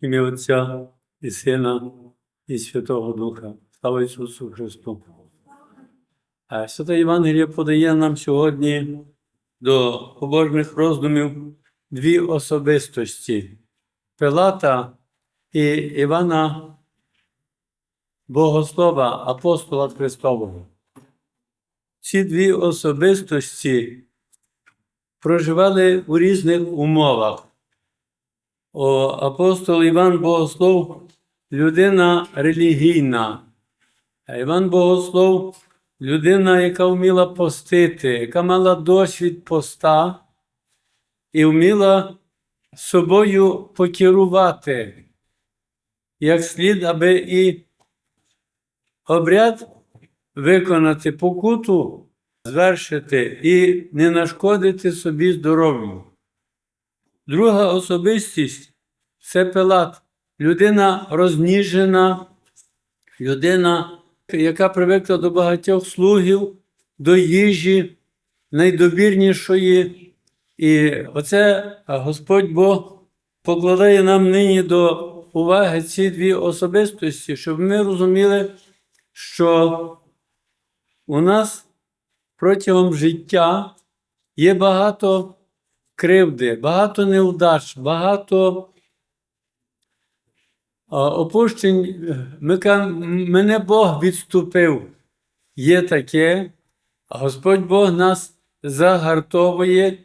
ім'я Отця і Сина, і Святого Духа. Слава Ісусу Христу. Святе Євангеліє подає нам сьогодні до побожних роздумів дві особистості Пилата і Івана Богослова, апостола Христового. Ці дві особистості проживали у різних умовах. Апостол Іван Богослов людина релігійна. Іван Богослов людина, яка вміла постити, яка мала досвід поста і вміла собою покерувати, як слід, аби і обряд виконати покуту, звершити і не нашкодити собі здоров'ю. Друга особистість це Пилат, людина розніжена, людина, яка привикла до багатьох слугів, до їжі найдобірнішої. І оце Господь Бог покладає нам нині до уваги ці дві особистості, щоб ми розуміли, що у нас протягом життя є багато кривди, багато невдач, багато опущень. Мене Бог відступив. Є таке, Господь Бог нас загартовує,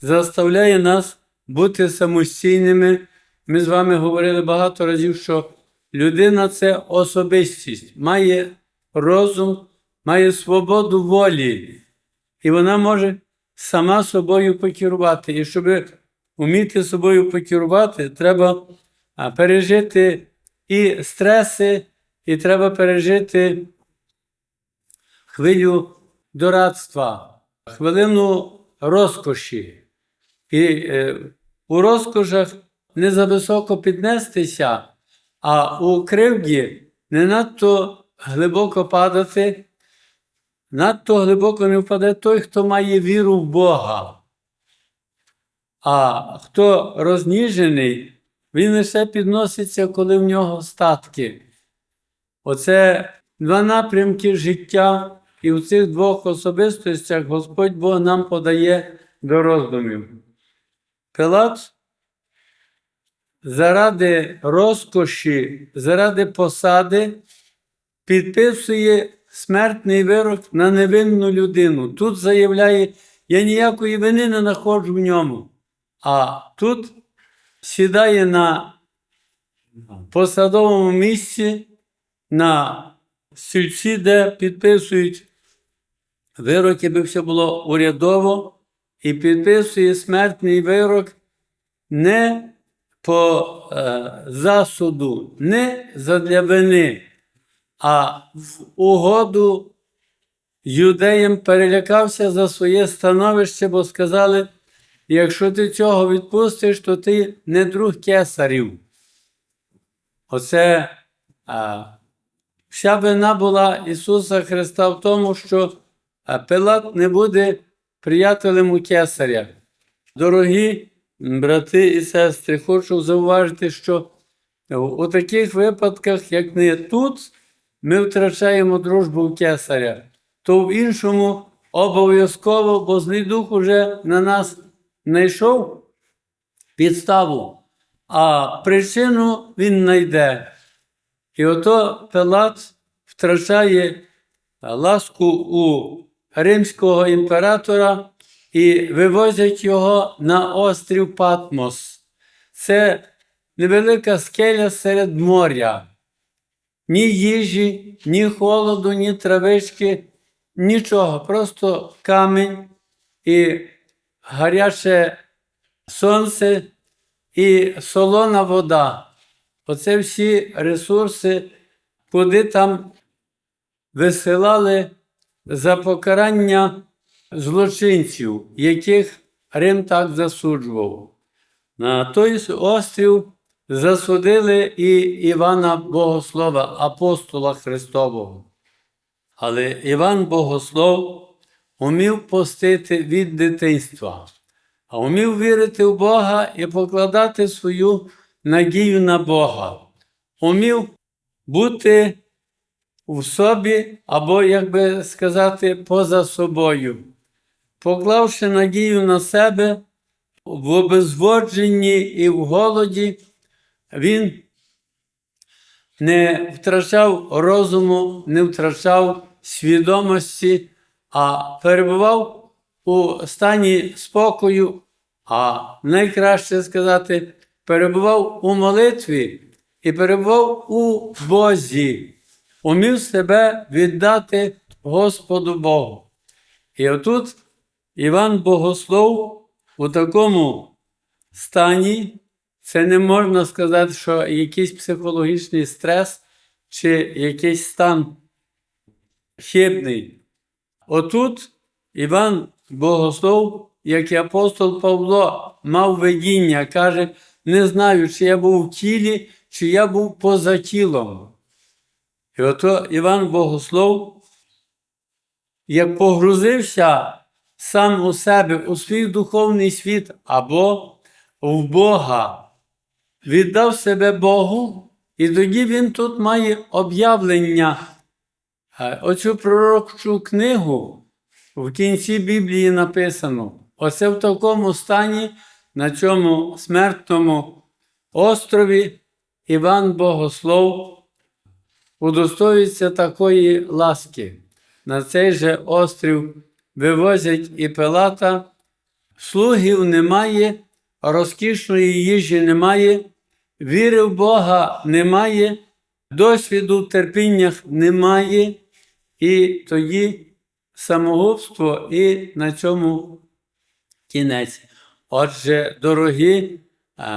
заставляє нас бути самостійними. Ми з вами говорили багато разів, що людина це особистість, має розум, має свободу волі, і вона може сама собою покерувати. І щоб вміти собою покерувати, треба а, пережити і стреси, і треба пережити хвилю дорадства, хвилину розкоші. І е, у розкошах не за високо піднестися, а у кривді не надто глибоко падати. Надто глибоко не впаде той, хто має віру в Бога. А хто розніжений, він лише підноситься, коли в нього статки. Оце два напрямки життя, і в цих двох особистостях Господь Бог нам подає до роздумів. Пилат заради розкоші, заради посади підписує смертний вирок на невинну людину. Тут заявляє, я ніякої вини не знаходжу в ньому. А тут сідає на посадовому місці, на стільці, де підписують вироки, би все було урядово, і підписує смертний вирок не по е, засуду, не задля вини а в угоду юдеям перелякався за своє становище, бо сказали: якщо ти цього відпустиш, то ти не друг кесарів. Оце а, вся вина була Ісуса Христа в тому, що Пилат не буде приятелем у кесаря. Дорогі брати і сестри, хочу зауважити, що у таких випадках, як не тут, ми втрачаємо дружбу в кесаря, то в іншому обов'язково, бо злий дух уже на нас знайшов підставу, а причину він знайде. І ото Пилат втрачає ласку у римського імператора і вивозять його на острів Патмос. Це невелика скеля серед моря ні їжі, ні холоду, ні травички, нічого. Просто камінь і гаряче сонце і солона вода. Оце всі ресурси, куди там висилали за покарання злочинців, яких Рим так засуджував. На той острів засудили і Івана Богослова, апостола Христового. Але Іван Богослов умів постити від дитинства, а умів вірити в Бога і покладати свою надію на Бога, умів бути в собі, або, як би сказати, поза собою, поклавши надію на себе в обезводженні і в голоді, він не втрачав розуму, не втрачав свідомості, а перебував у стані спокою, а найкраще сказати, перебував у молитві і перебував у Бозі, умів себе віддати Господу Богу. І отут Іван Богослов у такому стані, це не можна сказати, що якийсь психологічний стрес чи якийсь стан хибний. Отут Іван Богослов, як і апостол Павло, мав видіння, каже, не знаю, чи я був в тілі, чи я був поза тілом. І ото Іван Богослов, як погрузився сам у себе, у свій духовний світ або в Бога, віддав себе Богу, і тоді він тут має об'явлення. Оцю пророчу книгу в кінці Біблії написано: оце в такому стані, на цьому смертному острові Іван Богослов удостоюється такої ласки. На цей же острів вивозять і Пилата, слугів немає, розкішної їжі немає, віри в Бога немає, досвіду в терпіннях немає, і тоді самогубство, і на цьому кінець. Отже, дорогі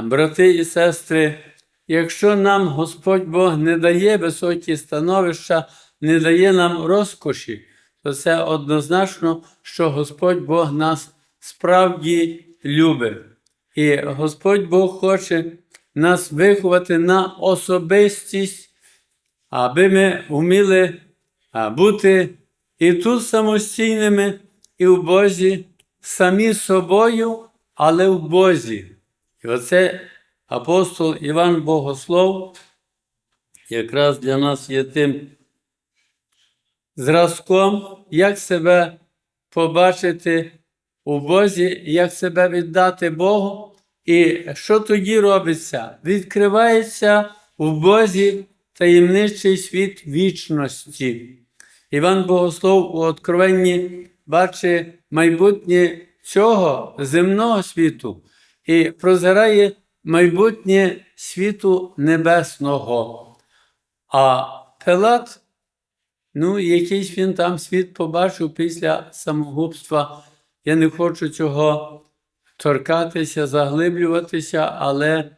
брати і сестри, якщо нам Господь Бог не дає високі становища, не дає нам розкоші, то це однозначно, що Господь Бог нас справді любить. І Господь Бог хоче нас виховати на особистість, аби ми вміли а, бути і тут самостійними, і в Бозі, самі собою, але в Бозі. І оце апостол Іван Богослов якраз для нас є тим зразком, як себе побачити у Бозі, як себе віддати Богу. І що тоді робиться? Відкривається в Бозі таємничий світ вічності. Іван Богослов у Откровенні бачить майбутнє цього земного світу і прозирає майбутнє світу небесного. А Пилат, ну, якийсь він там світ побачив після самогубства. Я не хочу цього торкатися, заглиблюватися, але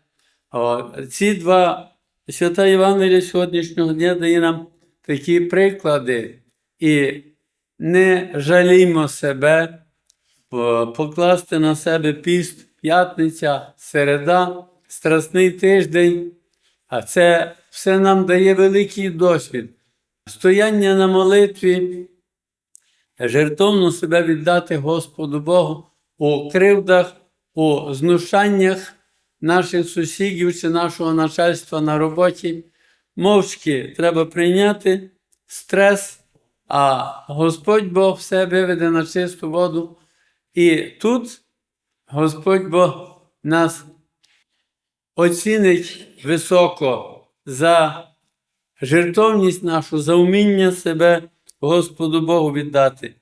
о, ці два свята Євангелія сьогоднішнього дня дає нам такі приклади. І не жаліймо себе, покласти на себе піст, п'ятниця, середа, страсний тиждень. А це все нам дає великий досвід. Стояння на молитві, жертовно себе віддати Господу Богу у кривдах, у знущаннях наших сусідів чи нашого начальства на роботі. Мовчки треба прийняти стрес, а Господь Бог все виведе на чисту воду. І тут Господь Бог нас оцінить високо за жертовність нашу, за вміння себе Господу Богу віддати.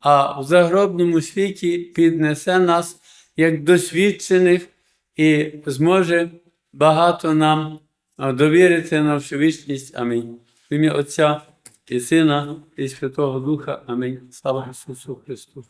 А в загробному світі піднесе нас як досвідчених і зможе багато нам довірити на всю вічність. Амінь. В ім'я Отця і Сина, і Святого Духа. Амінь. Слава Ісусу Христу.